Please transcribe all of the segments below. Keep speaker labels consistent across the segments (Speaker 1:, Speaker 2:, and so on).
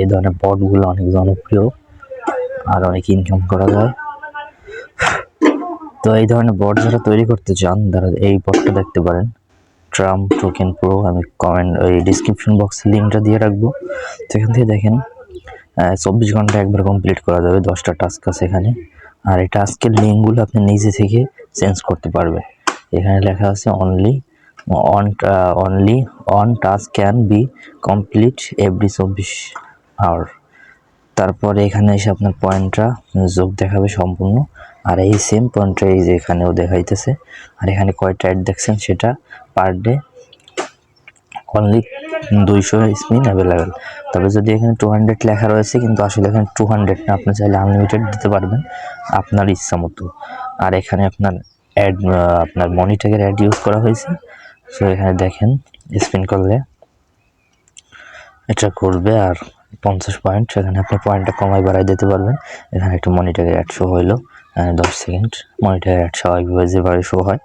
Speaker 1: এই ধরনের বটগুলো অনেক জনপ্রিয় আর অনেক ইনকাম করা যায়। তো এই ধরনের বট যারা তৈরি করতে চান, তারা এই বটটা দেখতে পারেন। ট্রাম টোকেন প্রো আমি কমেন্ট ওই ডিসক্রিপশন বক্সে লিঙ্কটা দিয়ে রাখব। তো এখান থেকে দেখেন চব্বিশ ঘণ্টা একবার কমপ্লিট করা যাবে, দশটা টাস্ক আছে এখানে। আর এই টাস্কের লিঙ্কগুলো আপনি নিজে থেকে চেঞ্জ করতে পারবেন। এখানে লেখা আছে only on only on task can be complete every চব্বিশ আওয়ার তারপরে এখানে এসে আপনার পয়েন্টটা যোগ দেখাবে সম্পূর্ণ। আর এই সেম পয়েন্টটা এই যে এখানেও দেখাইতেছে। আর এখানে কয়টা অ্যাড দেখছেন সেটা পার ডে অনলি দুইশো স্পিন অ্যাভেলেবেল তবে যদি এখানে টু হান্ড্রেড লেখা রয়েছে, কিন্তু আসলে এখানে টু হান্ড্রেড না, আপনি চাইলে আনলিমিটেড দিতে পারবেন আপনার ইচ্ছা মতো। আর এখানে আপনার অ্যাড আপনার মনিটাকের অ্যাড ইউজ করা হয়েছে। সো এখানে দেখেন স্পিন করলে এটা করবে আর পঞ্চাশ পয়েন্ট সেখানে আপনি পয়েন্টটা কমাই বাড়াই দিতে পারবেন। এখানে একটা মনিটরের অ্যাড শো হইল দশ সেকেন্ড মনিটরের অ্যাড স্বাভাবিকভাবে যেভাবে শো হয়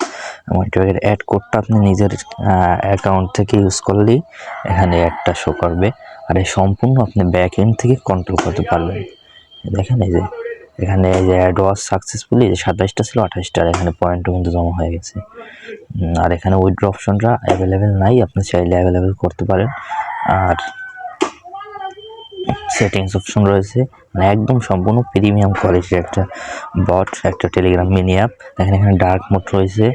Speaker 1: মনিটরের অ্যাড কোডটা আপনি নিজের অ্যাকাউন্ট থেকে ইউজ করলেই এখানে অ্যাডটা শো করবে। আর এই সম্পূর্ণ আপনি ব্যাক এন্ড থেকে কন্ট্রোল করতে পারবেন। দেখেন এই যে, এখানে যে অ্যাড ওয়াজ সাকসেসফুলি যে সাতাইশটা ছিল আঠাশটা আর এখানে পয়েন্টও কিন্তু জমা হয়ে গেছে। আর এখানে উইথড্র অপশনটা অ্যাভেলেবেল নাই, আপনি চাইলে অ্যাভেলেবেল করতে পারেন। আর সেটিংস অপশন রয়েছে। মানে একদম সম্পূর্ণ প্রিমিয়াম কোয়ালিটির একটা বট একটা টেলিগ্রাম মিনি অ্যাপ দেখেন এখানে ডার্ক মোড রয়েছে।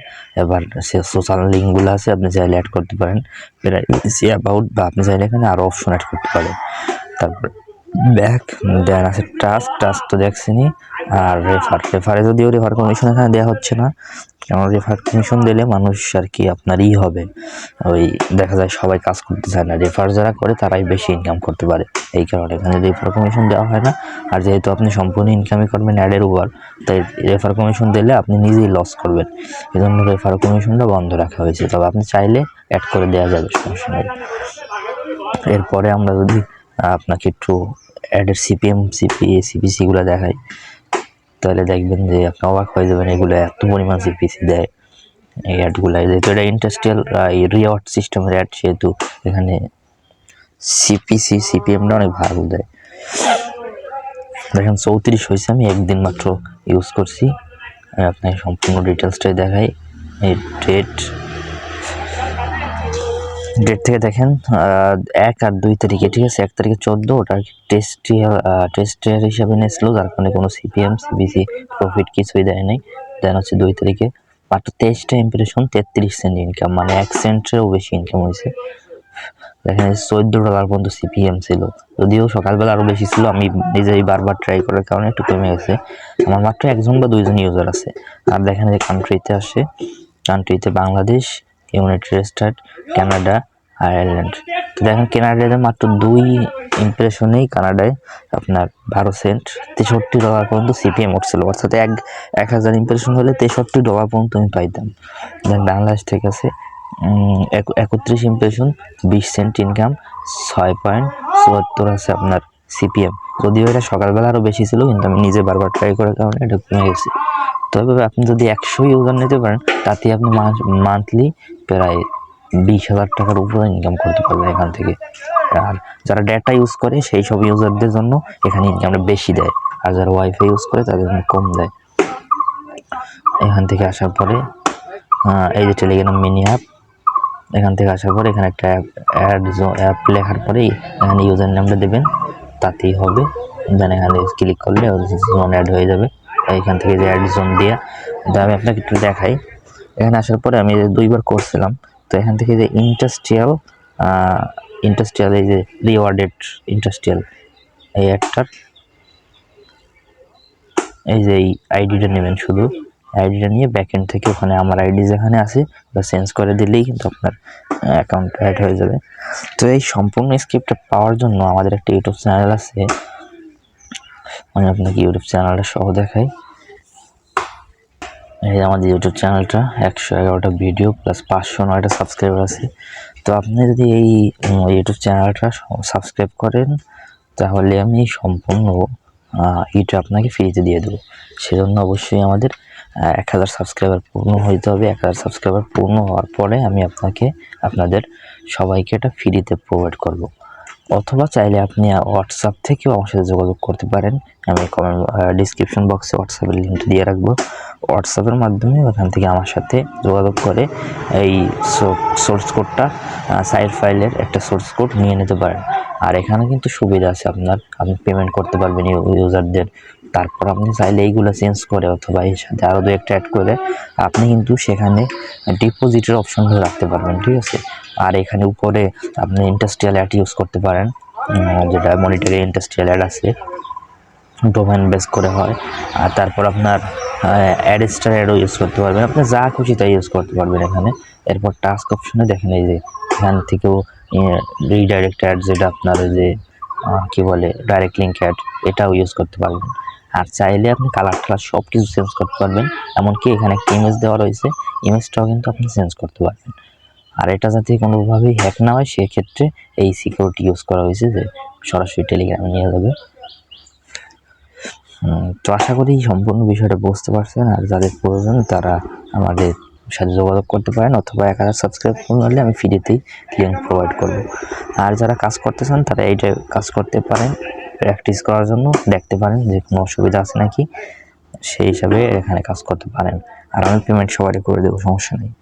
Speaker 1: এবার সে সোশ্যাল লিঙ্কগুলো আছে, আপনি চাইলে অ্যাড করতে পারেন। প্রাইসি অ্যাবাউট বা আপনি চাইলে এখানে আরও অপশন অ্যাড করতে পারেন। তারপর ব্যাক দেন আছে টাস্ক টাস্ক তো দেখছেনই আর রেফার রেফারে যদিও রেফার কমিশন এখানে দেওয়া হচ্ছে না, কেন রেফার কমিশন দিলে মানুষ আর কি আপনার ই হবে। ওই দেখা যায় সবাই কাজ করতে চায় না রেফার যারা করে তারাই বেশি ইনকাম করতে পারে। এই কারণে এখানে রেফার কমিশন দেওয়া হয় না, আর যেহেতু আপনি সম্পূর্ণ ইনকামই করবেন অ্যাডের উপর, তাই রেফার কমিশন দিলে আপনি নিজেই লস করবেন। এই জন্য রেফার কমিশনটা বন্ধ রাখা হয়েছে। তবে আপনি চাইলে অ্যাড করে দেওয়া যাবে, সমস্যা এরপরে আমরা যদি আপনাকে একটু অ্যাডের সিপিএম সিপি সিপিসিগুলো দেখাই। তাহলে দেখবেন যে আপনি অবাক হয়ে যাবেন, এগুলো এত পরিমাণ সিপিসি দেয়। এই অ্যাডগুলো যেহেতু এটা ইন্ডাস্ট্রিয়াল রিওয়ার্ড সিস্টেমের অ্যাড সেহেতু এখানে সিপিসি সিপিএমটা অনেক ভালো দেয়। দেখেন চৌত্রিশ হয়েছে, আমি একদিন মাত্র ইউজ করছি। আপনাকে সম্পূর্ণ ডিটেলসটাই দেখাই। এই ডেট ডেট থেকে দেখেন এক আর দুই তারিখে, ঠিক আছে? এক তারিখে চোদ্দ ওটা টেস্ট টেস্টের হিসাবে নিয়েছিল, যার কারণে কোনো সিপিএম সিবিসি প্রফিট কিছুই দেয় নাই। দেন হচ্ছে দুই তারিখে, মাত্র তেইশটা ইমপ্রেশন তেত্রিশ সেন্ট ইনকাম মানে এক সেন্টেরও বেশি ইনকাম হয়েছে। দেখেন চোদ্দ ডলার পর্যন্ত সিপিএম ছিল। যদিও সকালবেলা আরও বেশি ছিল, আমি নিজেই বারবার ট্রাই করার কারণে একটু কমে গেছে। আমার মাত্র একজন বা দুইজন ইউজার আছে। আর দেখেন যে কান্ট্রিতে আসে কান্ট্রিতে Bangladesh United State Canada Ireland তো দেখেন কানাডাতে মাত্র দুই ইমপ্রেশনেই কানাডায় আপনার বারো সেন্ট তেষট্টি ডলার পর্যন্ত সিপিএম উঠছিল। অর্থাৎ এক এক হাজার ইমপ্রেশন হলে তেষট্টি ডলার পর্যন্ত আমি পাইতাম। দেন বাংলাদেশ থেকে আছে এক- একত্রিশ ইমপ্রেশন বিশ সেন্ট ইনকাম ছয় পয়েন্ট চুয়াত্তর আছে আপনার সিপিএম যদিও এটা সকালবেলা আরও বেশি ছিল, কিন্তু আমি নিজে বারবার ট্রাই করার কারণে এটা কমে গেছে। তবে আপনি যদি একশো ইউজার নিতে পারেন তাতে আপনি মান্থলি প্রায় বিশ হাজার টাকার উপরে ইনকাম করতে পারবেন এখান থেকে। আর যারা ডেটা ইউজ করে, সেই সব ইউজারদের জন্য এখানে ইনকামটা বেশি দেয়। আর যারা ওয়াইফাই ইউজ করে, তাদের জন্য কম দেয়। এখান থেকে আসার পরে এই যে টেলিগ্রাম মিনি অ্যাপ এখান থেকে আসার পরে এখানে একটা অ্যাপ অ্যাড অ্যাপ লেখার পরেই এখানে ইউজার নামটা দেবেন। তাতেই হবে। দেন এখানে ক্লিক করলে অ্যাড হয়ে যাবে। এখান থেকে যে অ্যাড জোন দিয়ে, তো আমি আপনাকে একটু দেখাই। এখানে আসার পরে আমি দুইবার করছিলাম, তো এখান থেকে যে ইন্ডাস্ট্রিয়াল ইন্ডাস্ট্রিয়াল এই যে রিওয়ার্ডেড ইন্ডাস্ট্রিয়াল এই অ্যাডটার এই যে এই আইডিটা নেবেন শুধু। আইডিটা নিয়ে ব্যাকএন্ড থেকে ওখানে আমার আইডি যেখানে আছে, ওটা চেঞ্জ করে দিলেই কিন্তু আপনার অ্যাকাউন্ট অ্যাড হয়ে যাবে। তো এই সম্পূর্ণ স্ক্রিপ্টটা পাওয়ার জন্য আমাদের একটা ইউটিউব চ্যানেল আছে। আমি আপনাকে ইউটিউব চ্যানেলটা সহ দেখাই। এই আমাদের ইউটিউব চ্যানেলটা একশো এগারোটা ভিডিও প্লাস পাঁচশো নয়টা সাবস্ক্রাইবার আছে। তো আপনি যদি এই ইউটিউব চ্যানেলটা সাবস্ক্রাইব করেন, তাহলে আমি সম্পূর্ণ এটা আপনাকে ফ্রিতে দিয়ে দেবো। সেজন্য অবশ্যই আমাদের এক হাজার সাবস্ক্রাইবার পূর্ণ হইতে হবে। এক হাজার সাবস্ক্রাইবার পূর্ণ হওয়ার পরে আমি আপনাকে, আপনাদের সবাইকে এটা ফ্রিতে প্রোভাইড করব। অথবা চাইলে আপনি হোয়াটসঅ্যাপ থেকেও আমার সাথে যোগাযোগ করতে পারেন। আমি কমেন্ট ডিসক্রিপশন বক্সে হোয়াটসঅ্যাপের লিঙ্কটি দিয়ে রাখব। হোয়াটসঅ্যাপের মাধ্যমে ওখান থেকে আমার সাথে যোগাযোগ করে এই সোর্স কোডটা সাইড ফাইলের একটা সোর্স কোড নিয়ে নিতে পারেন। আর এখানে কিন্তু সুবিধা আছে আপনার। আপনি পেমেন্ট করতে পারবেন ইউজারদের তারপর আপনি চাইলে এইগুলো চেঞ্জ করে অথবা এর সাথে আরও দু একটা অ্যাড করে আপনি কিন্তু সেখানে ডিপোজিটের অপশনগুলো রাখতে পারবেন, ঠিক আছে? আর এখানে উপরে আপনি ইন্ডাস্ট্রিয়াল অ্যাড ইউজ করতে পারেন যেটা মনিটরি ইন্ডাস্ট্রিয়াল অ্যাড আছে ডোমেন বেস করে হয়। আর তারপর আপনার অ্যাড স্টার অ্যাডও ইউজ করতে পারবেন। আপনি যা খুশি তাই ইউজ করতে পারবেন এখানে। এরপর টাস্ক অপশনে দেখেন এই যে, এখান থেকেও রিডাইরেক্ট অ্যাড যেটা আপনার যে কী বলে ডাইরেক্ট লিঙ্ক অ্যাড এটাও ইউজ করতে পারবেন। আর চাইলে আপনি কালার টালার সব কিছু চেঞ্জ করতে পারবেন। এমনকি এখানে একটা ইমেজ দেওয়া রয়েছে ইমেজটাও কিন্তু আপনি চেঞ্জ করতে পারবেন। আর এটা যাতে কোনোভাবেই হ্যাক না হয়, সেক্ষেত্রে এই সিকিউরিটি ইউজ করা হয়েছে যে সরাসরি টেলিগ্রামে নিয়ে যাবে। তো আশা করি সম্পূর্ণ বিষয়টা বুঝতে পারছেন। আর যাদের প্রয়োজন, তারা আমাদের সাথে যোগাযোগ করতে পারেন, অথবা এক হাজার সাবস্ক্রাইব করলে আমি ফ্রিতেই লিঙ্ক প্রোভাইড করব। আর যারা কাজ করতে চান, তারা এইটা কাজ করতে পারেন। প্র্যাকটিস করার জন্য দেখতে পারেন যে কোনো অসুবিধা আছে নাকি, সেই হিসাবে এখানে কাজ করতে পারেন। আর আমি পেমেন্ট সবারই করে দেবো, সমস্যা নেই।